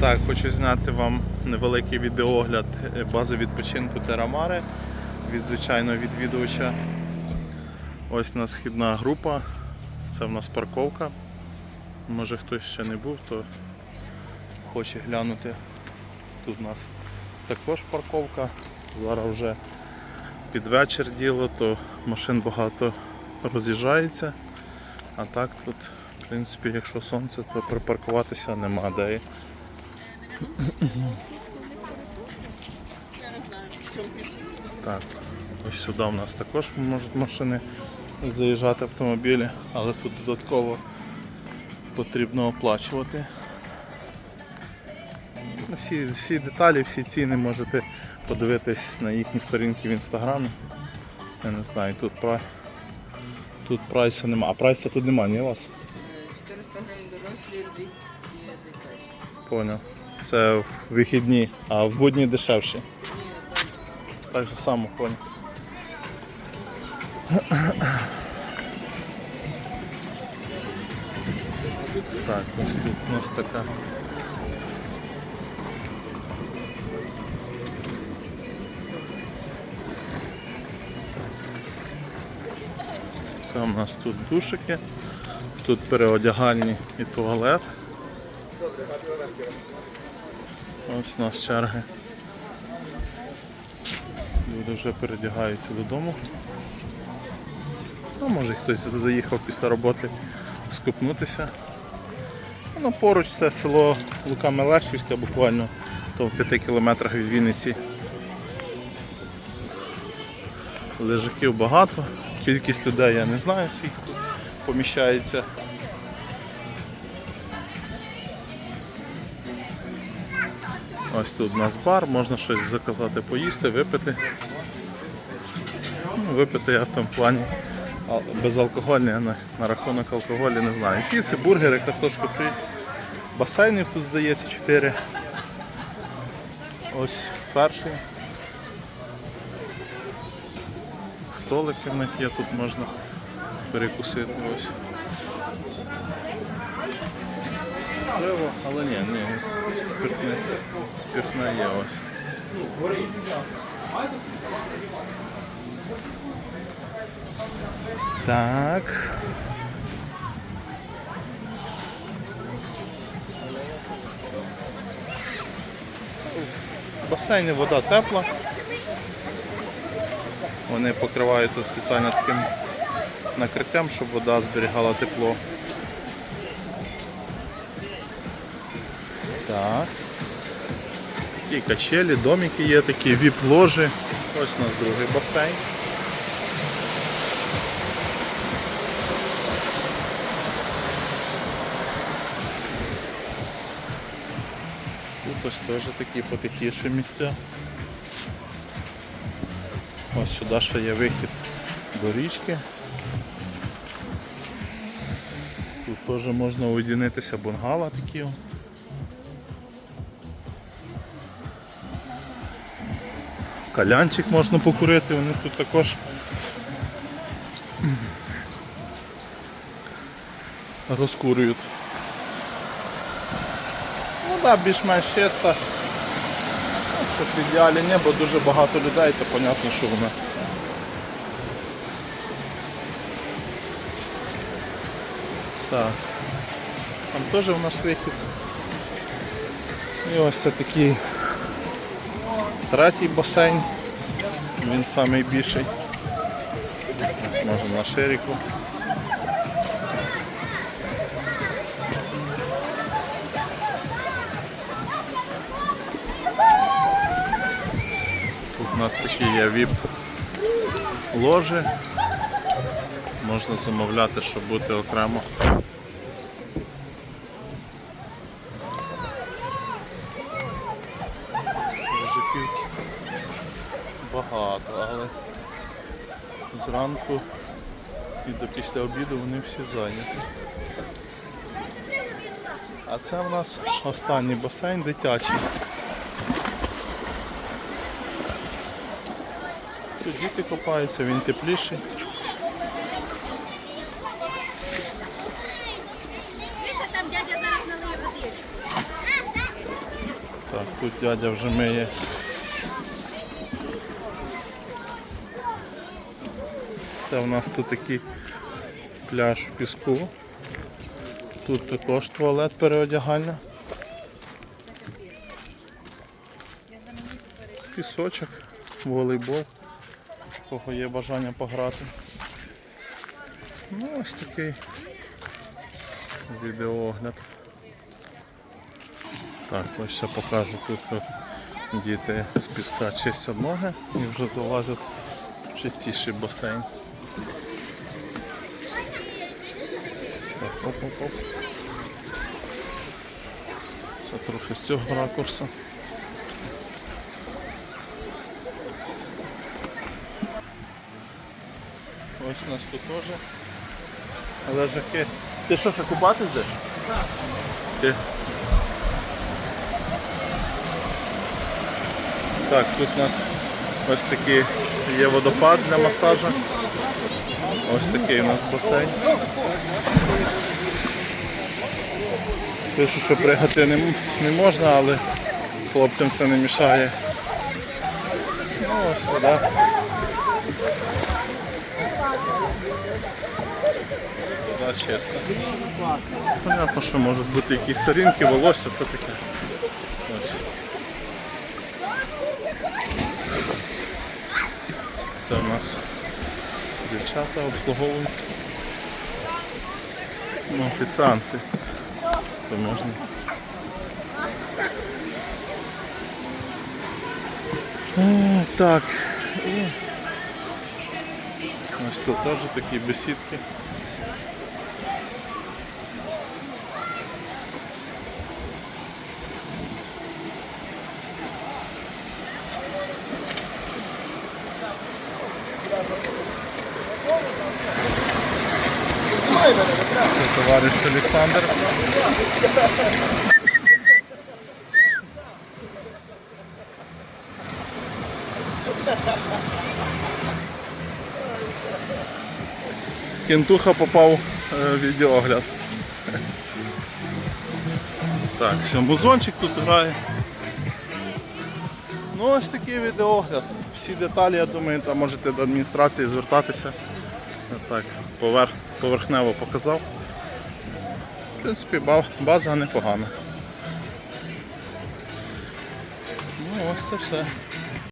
Так, хочу зняти вам невеликий відеогляд е, бази відпочинку Терамари від звичайного відвідувача. Ось у нас вхідна група, це в нас парковка. Може хтось ще не був, то хоче глянути. Тут у нас також парковка. Зараз вже під вечір діло, то машин багато роз'їжджається. А так тут, в принципі, якщо сонце, то припаркуватися нема де. Так, ось сюди у нас також можуть машини заїжджати автомобілі, але тут додатково потрібно оплачувати. Ну, Всі, всі деталі, всі ціни можете подивитись на їхні сторінки в інстаграмі. Я не знаю, тут, пра... тут прайса нема. А прайса тут нема, ні у вас? 400 гривень дорослі, 200 дитячі. Поняв. Це в вихідні, а в будні дешевші. Так же само поняв. Так, ось тут у нас така. Це у нас тут душики, тут переодягальні і туалет. Ось у нас черги. Люди вже передягаються додому. Ну, може хтось заїхав після роботи скупнутися. Ну, поруч це село Лука Мелешівське, буквально то в 5 кілометрах від Вінниці. Лежаків багато, кількість людей я не знаю, скільки поміщається. Ось тут у нас бар, можна щось заказати, поїсти, випити. Ну, випити я в тому плані ал- безалкогольне, а на, на рахунок алкоголю не знаю. Піци, бургери, картошка фрі. Басейнів тут здається 4. Ось перший. Столики в них є, тут можна перекусити. Ось. Пиво, але ні, ні, спиртне, спиртне є ось. Так. В басейні вода тепла. Вони покривають тут спеціально таким накриттям, щоб вода зберігала тепло. Так. Такі качелі, домики є такі, віп-ложі. Ось у нас другий басейн. Тут ось теж такі потихіші місця. Ось сюди ще є вихід до річки. Тут теж можна уединитися бунгало такі. Калянчик можна покурити, вони тут також розкурюють. Ну да, більш-менш чисто. Ну, Щоб в ідеалі не, бо дуже багато людей, то понятно, що воно. Так. Там теж у нас вихід. І ось це такий третій басейн. Він найбільший. Ось можемо на ширику. Тут у нас такі є віп ложі. Можна замовляти, щоб бути окремо. Лежаків багато, але зранку і до після обіду вони всі зайняті. А це в нас останній басейн дитячий. Тут діти купаються, він тепліший. Так, тут дядя вже миє. Це у нас тут такий пляж в піску. Тут також туалет переодягання. Пісочок, волейбол, кого є бажання пограти. Ну, ось такий відеоогляд. Так, ось ще покажу тут діти з піска чистять ноги і вже залазять в чистіший басейн. Так, оп, оп, оп. Це трохи з цього ракурсу. Ось у нас тут теж. Лежаки. Ти що, ще купатись йдеш? Ти. Так, тут у нас ось такий є водопад для масажу. Ось такий у нас басейн. Пишу, що пригати не, не можна, але хлопцям це не мішає. Ну, ось вода. Вода чиста. Понятно, що можуть бути якісь сорінки, волосся, це таке. Ось. Це у нас дівчата обслуговують. Ну, офіціанти. То можна. Так. Ось тут теж такі бесідки. Це товариш Олександр. Кентуха попав е, в відеоогляд. Так, ще музончик тут грає. Ну ось такий відеогляд. Всі деталі, я думаю, там можете до адміністрації звертатися. Так, поверх, поверхнево показав. В принципі, база непогана. Ну ось це все.